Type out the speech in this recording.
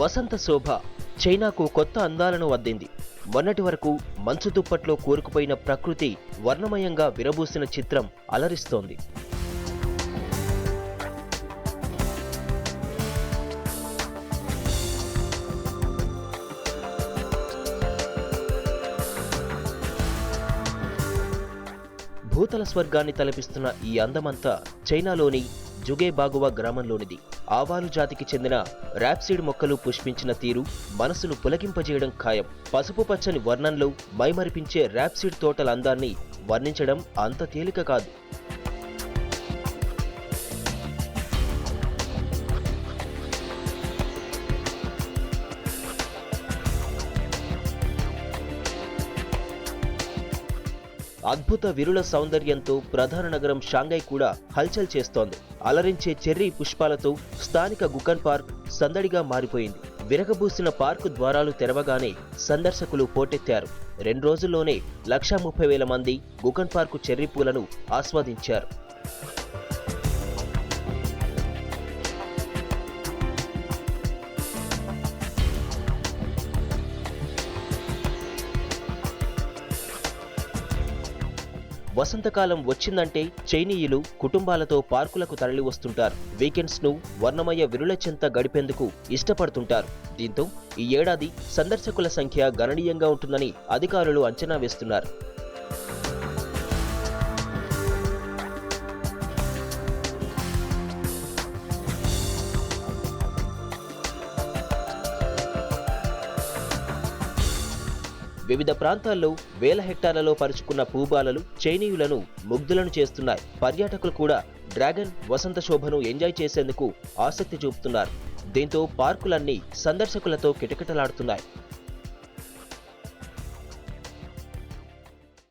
వసంత శోభ చైనాకు కొత్త అందాలను అద్దింది మొన్నటి వరకు మంచు దుప్పట్లో కూరుకుపోయిన ప్రకృతి వర్ణమయంగా విరబూసిన చిత్రం అలరిస్తోంది. భూతల స్వర్గాన్ని తలపిస్తున్న ఈ అందమంతా చైనాలోని జుగేబాగువా గ్రామంలోనిది. ఆవాలు జాతికి చెందిన ర్యాప్సీడ్ మొక్కలు పుష్పించిన తీరు మనసును పులకింపజేయడం ఖాయం. పసుపు పచ్చని వర్ణంలో మైమరిపించే ర్యాప్సీడ్ తోటల అందాన్ని వర్ణించడం అంత తేలిక కాదు. అద్భుత విరుల సౌందర్యంతో ప్రధాన నగరం షాంఘై కూడా హల్చల్ చేస్తోంది. అలరించే చెర్రీ పుష్పాలతో స్థానిక గుకన్ పార్క్ సందడిగా మారిపోయింది. విరగబూసిన పార్కు ద్వారాలు తెరవగానే సందర్శకులు పోటెత్తారు. రెండు రోజుల్లోనే లక్షా ముప్పై వేల మంది గుకన్ పార్కు చెర్రీ పూలను ఆస్వాదించారు. వసంతకాలం వచ్చిందంటే చైనీయులు కుటుంబాలతో పార్కులకు తరలి వస్తుంటారు. వీకెండ్స్ను వర్ణమయ విరుల చెంత గడిపేందుకు ఇష్టపడుతుంటారు. దీంతో ఈ ఏడాది సందర్శకుల సంఖ్య గణనీయంగా ఉంటుందని అధికారులు అంచనా వేస్తున్నారు. వివిధ ప్రాంతాల్లో వేల హెక్టార్లలో పరుచుకున్న పూబాలలు చైనీయులను ముగ్ధులను చేస్తున్నాయి. పర్యాటకులు కూడా డ్రాగన్ వసంత శోభను ఎంజాయ్ చేసేందుకు ఆసక్తి చూపుతున్నారు. దీంతో పార్కులన్నీ సందర్శకులతో కిటకిటలాడుతున్నాయి.